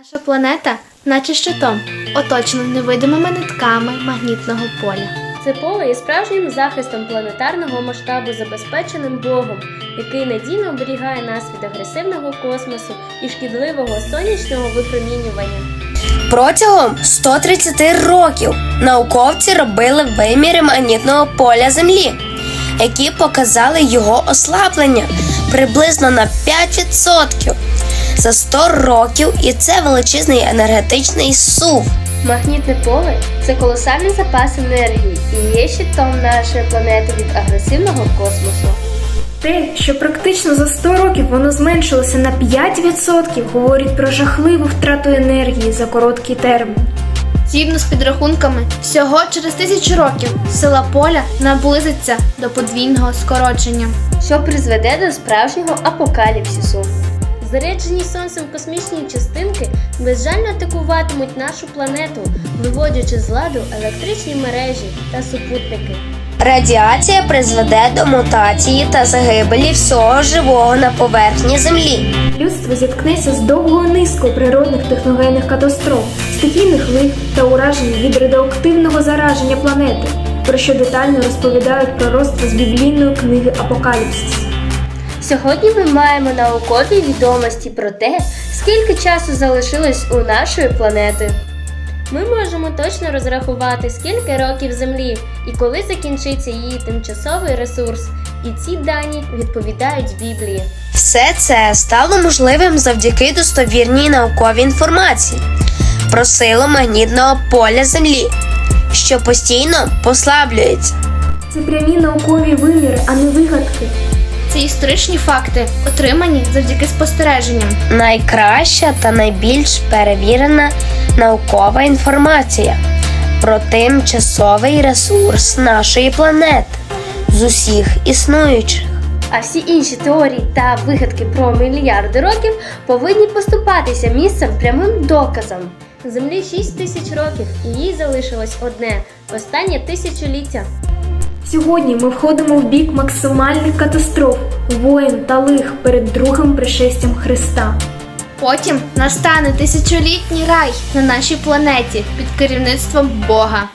Наша планета, наче щитом, оточена невидимими нитками магнітного поля. Це поле є справжнім захистом планетарного масштабу, забезпеченим Богом, який надійно оберігає нас від агресивного космосу і шкідливого сонячного випромінювання. Протягом 130 років науковці робили виміри магнітного поля Землі, які показали його ослаблення приблизно на 5% за 100 років, і це величезний енергетичний сув. Магнітне поле це колосальний запас енергії і є щитом нашої планети від агресивного космосу. Те, що практично за 100 років воно зменшилося на 5%, говорить про жахливу втрату енергії за короткий термін. Згідно з підрахунками, всього через тисячу років сила поля наблизиться до подвійного скорочення. що призведе до справжнього апокаліпсису. Заряджені сонцем космічні частинки безжально атакуватимуть нашу планету, виводячи з ладу електричні мережі та супутники. Радіація призведе до мутації та загибелі всього живого на поверхні Землі. Людство зіткнеться з довгою низкою природних техногенних катастроф, стихійних лих та уражень від радіоактивного зараження планети, про що детально розповідають пророцтва з біблійної книги Апокаліпсис. Сьогодні ми маємо наукові відомості про те, скільки часу залишилось у нашої планети. Ми можемо точно розрахувати, скільки років Землі і коли закінчиться її тимчасовий ресурс, і ці дані відповідають Біблії. Все це стало можливим завдяки достовірній науковій інформації про силу магнітного поля Землі, що постійно послаблюється. Це прямі наукові виміри, а не вигадки. Це історичні факти, отримані завдяки спостереженням. Найкраща та найбільш перевірена наукова інформація про тимчасовий ресурс нашої планети з усіх існуючих. А всі інші теорії та вигадки про мільярди років повинні поступатися місцем прямим доказам. Землі 6 тисяч років, і їй залишилось одне останнє тисячоліття. Сьогодні ми входимо в бік максимальних катастроф, воїн та лих перед другим пришестям Христа. Потім настане тисячолітній рай на нашій планеті під керівництвом Бога.